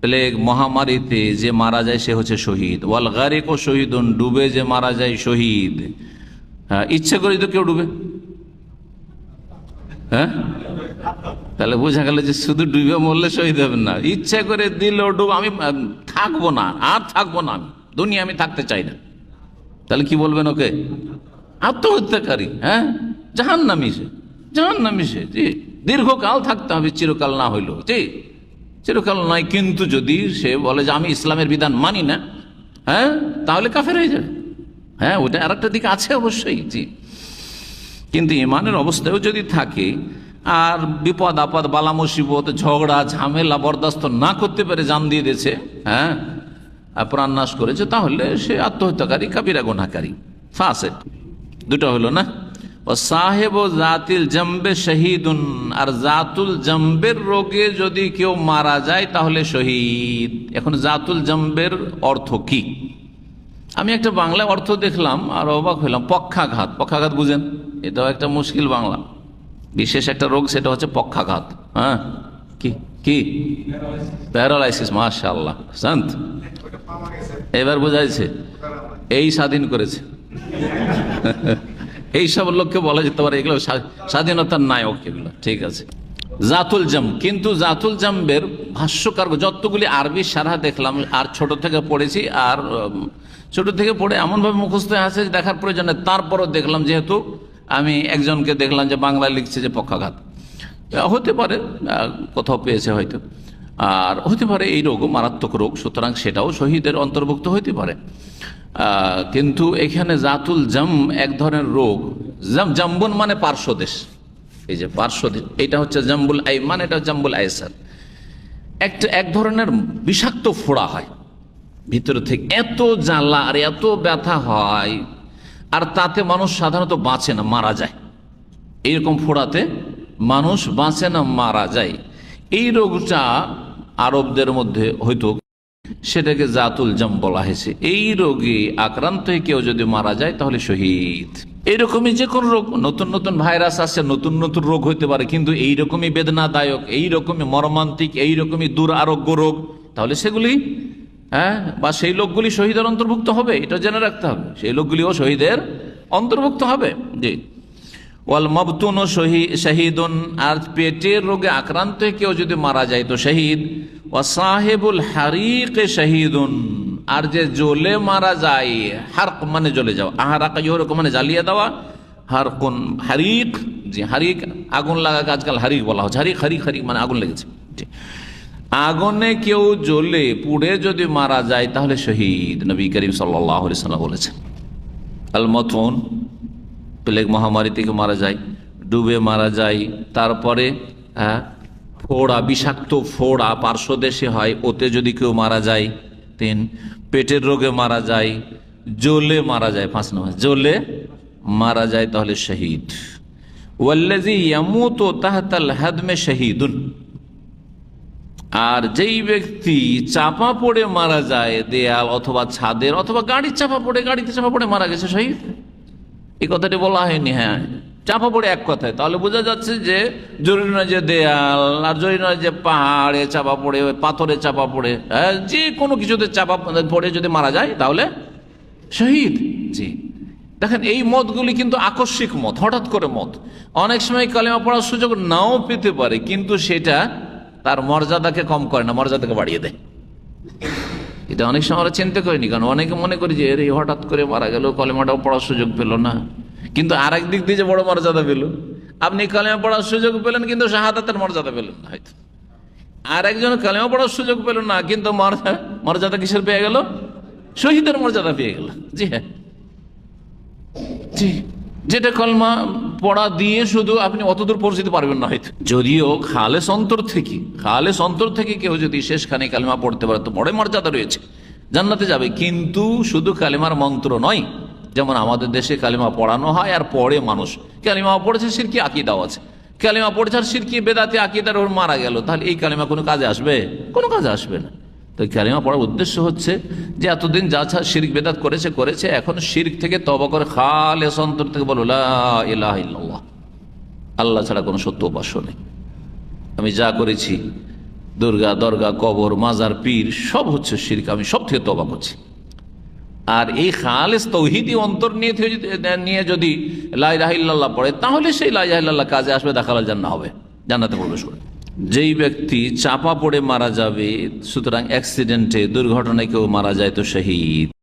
Plague মহামারীতে যে মারা যায় সে হচ্ছে শহীদ। ওয়াল গারেক ও শহীদুন, ডুবে যে মারা যায় শহীদ। হ্যাঁ ইচ্ছে করি তো কেউ ডুবে। হ্যাঁ? তাহলে বোঝা গেল যে শুধু ডুবে মরলে শহীদ হবেন না। ইচ্ছা করে দিল ডুব, আমি থাকব না, আর থাকব না আমি। দুনিয়া আমি থাকতে চাই না। তাহলে কি বলবেন ওকে? আত্মহত্যাকারী হ্যাঁ? জাহান নামি সে জাহান নামি সে, জি। দীর্ঘকাল থাকতে হবে, চিরকাল না হইল জি। চিরকাল নয়, কিন্তু যদি সে বলে যে আমি ইসলামের বিধান মানি না হ্যাঁ তাহলে কাফের হয়ে যাবে। হ্যাঁ ওটা আর একটা দিক আছে অবশ্যই, জি। কিন্তু ইমানের অবস্থায়ও যদি থাকে, আর বিপদ আপদ, বালা মুসিবত, ঝগড়া, ঝামেলা বরদাস্ত না করতে পেরে জান দিয়ে দিয়েছে হ্যাঁ আর প্রাণনাশ করেছে, তাহলে সে আত্মহত্যাকারী কাবিরা গুনাকারী ফাসে দুটো হলো না? সাহেব ও জাতিল জম্বে শহীদুন, আর জাতুল জম্বের রোগে যদি কেউ মারা যায় তাহলে শহীদ। এখন জাতুল জম্বের অর্থ কি? আমি একটা বাংলা অর্থ দেখলাম আর অবাক হইলাম পক্ষাঘাত। পক্ষাঘাত বুঝেন? এটাও একটা মুশকিল বাংলা। বিশেষ একটা রোগ সেটা হচ্ছে পক্ষাঘাত। হ্যাঁ? কি? কি? প্যারালাইসিস মাশাল্লাহ শান্ত? এবার বোঝাইছে এই স্বাধীন করেছে। এই সব লোককে বলা যেতে পারে এগুলো স্বা- স্বাধীনতার নায়ক এগুলো। ঠিক আছে। জাতুল জাম কিন্তু জাতুল জাম্বের ভাষ্যকার যতগুলি আরবি সারা দেখলাম, আর ছোট থেকে পড়েছি, আর ছোট থেকে পড়ে এমনভাবে মুখস্থ আছে দেখার প্রয়োজনে তারপরও দেখলাম যেহেতু আমি একজনকে দেখলাম যে বাংলা লিখছে যে পক্ষাঘাত। হতে পারে কোথাও পেয়েছে হয়তো। আর হতে পারে এই রোগও, মারাত্মক রোগ, সুতরাং সেটাও শহীদের অন্তর্ভুক্ত হতে পারে। কিন্তু এখানে জাতুল জাম এক ধরনের রোগ। জাম, জাম্বুন মানে পার্শ্বদেশ এই যে পার্শ্বদেশ এটা হচ্ছে জাম্বুল আইমান, এটা জাম্বুল আইসার। একটা, এক ধরনের বিষাক্ত ফোড়া হয় ভিতরে থেকে। এত জ্বালা আর এত ব্যথা হয়, আর তাতে মানুষ সাধারণত বাঁচে না, মারা যায়। এইরকম ফোড়াতে মানুষ বাঁচে না, মারা যায়। এই রোগটা আরবদের মধ্যে হয়তো সেটাকে জাতুল জাম বলা হয়েছে। এই রোগে আক্রান্ত হয়ে কেউ যদি মারা যায়, তাহলে শহীদ। এইরকমই যে কোনো রোগ, নতুন নতুন ভাইরাস আসছে, নতুন নতুন রোগ হইতে পারে, কিন্তু এইরকমই বেদনাদায়ক, এইরকমই মর্মান্তিক, এইরকমই দুরারোগ্য রোগ, তাহলে সেগুলি হ্যাঁ বা সেই লোকগুলি শহীদের অন্তর্ভুক্ত হবে, এটা জেনে রাখতে হবে। সেই লোকগুলিও শহীদের অন্তর্ভুক্ত হবে। জি। ওয়াল মবতুন শহীদুন। আর পেটের রোগে আক্রান্ত কেউ যদি মারা যায় তো শহীদ। ও সাহেবুল হারিক শহীদুন। আর যে জ্বলে মারা যায়, হারক মানে জ্বলে যাওয়া। আহারাকা ইহরকম মানে জ্বালিয়ে দেওয়া। হার কোন হারিক, জি হারিক, আগুন লাগাকে আজকাল হারিক বলা হচ্ছে। হারিক হারিক হারিক মানে আগুন লেগেছে। আগুনে কেউ জ্বলে, পুড়ে যদি মারা যায় তাহলে শহীদ। নবী করিম সাল্লাহ সাল্লাম বলেছেন। আল মতন প্লেগ মহামারী থেকে মারা যায়, ডুবে মারা যায়, তারপরে হ্যাঁ ফোড়া, বিষাক্ত ফোড়া পার্শ্বদেশে হয়, ওতে যদি কেউ মারা যায়, তিন, পেটের রোগে মারা যায়, জ্বলে মারা যায়, পাঁচ নম্বর জ্বলে মারা যায়, তাহলে শহীদ। আর যেই ব্যক্তি চাপা পড়ে মারা যায়, দেয়াল অথবা ছাদের, অথবা গাড়ির চাপা পড়ে, গাড়িতে চাপা পড়ে মারা গেছে, শহীদ। এই কথাটি বলা হয়নি হ্যাঁ। চাপা পড়ে এক কথায়। তাহলে বোঝা যাচ্ছে যে জরুরি নয় যে দেয়াল, আর জরুরি নয় যে পাহাড়ে চাপা পড়ে পাথরে চাপা পড়ে। হ্যাঁ যে কোনো কিছুতে চাপা পড়ে যদি মারা যায়, তাহলে শহীদ। জি। দেখেন, এই মতগুলি কিন্তু আকস্মিক মত, হঠাৎ করে মত। অনেক সময় কালেমা পড়ার সুযোগ নাও পেতে পারে, কিন্তু সেটা তার মর্যাদাকে কম করে না, মর্যাদাকে বাড়িয়ে দেয়। এটা অনেক সময় আমরা চিন্তা করিনি, কারণ অনেকে মনে করি যে এর হঠাৎ করে মারা গেল, কলেমাটাও পড়ার সুযোগ পেল না। কিন্তু আরেক দিক দিয়ে যে বড় মর্যাদা পেল, আপনি কলেমা পড়ার সুযোগ পেলেন, কিন্তু শাহাদাতের মর্যাদা পেলেন না হয়তো। আর একজন কালেমা পড়ার সুযোগ পেল না, কিন্তু মর্যা- মর্যাদা কিসের পেয়ে গেল? শহীদের মর্যাদা পেয়ে গেল। জি হ্যাঁ। জি, যেটা কলমা পড়া দিয়ে শুধু আপনি অতদূর পৌঁছতে পারবেন না হয়তো। যদিও খালেস অন্তর থেকে, খালেস অন্তর থেকে কেউ যদি শেষখানে কালিমা পড়তে পারে, তো বড় মর্যাদা রয়েছে। জান্নাতে যাবে। কিন্তু শুধু কালিমার মন্ত্র নয়, যেমন আমাদের দেশে কালিমা পড়ানো হয় আর পড়ে মানুষ। কালিমা পড়েছে, সিরকি আকিদাও আছে। কালিমা পড়েছে আর সিরকি বেদাতে আকিদার ওর মারা গেল। তাহলে এই কালিমা কোনো কাজে আসবে? কোনো কাজে আসবে না। তো কালিমা পড়ার উদ্দেশ্য হচ্ছে যে এতদিন যা ছা শিরিক বেদাত করেছে করেছে, এখন শিরিক থেকে তবা করে খালে অন্তর থেকে বলো ইল্লাল্লাহ। আল্লাহ ছাড়া কোনো সত্য উপাস্য নেই। আমি যা করেছি, দুর্গা, দরগা, কবর, মাজার, পীর, সব হচ্ছে শিরক। আমি সব থেকে তবা করছি। আর এই খালেস তৌহিদি অন্তর নিয়ে নিয়ে যদি লাই রাহিল্লাহ পড়ে, তাহলে সেই লাই রাহিল্লাহ কাজে আসবে দেখাল জান্না হবে, জান্নাতে প্রবেশ করে যেই ব্যক্তি চাপা পড়ে মারা যাবে সুতরাং অ্যাক্সিডেন্টে দুর্ঘটনায় কেউ মারা যায় তো শহীদ।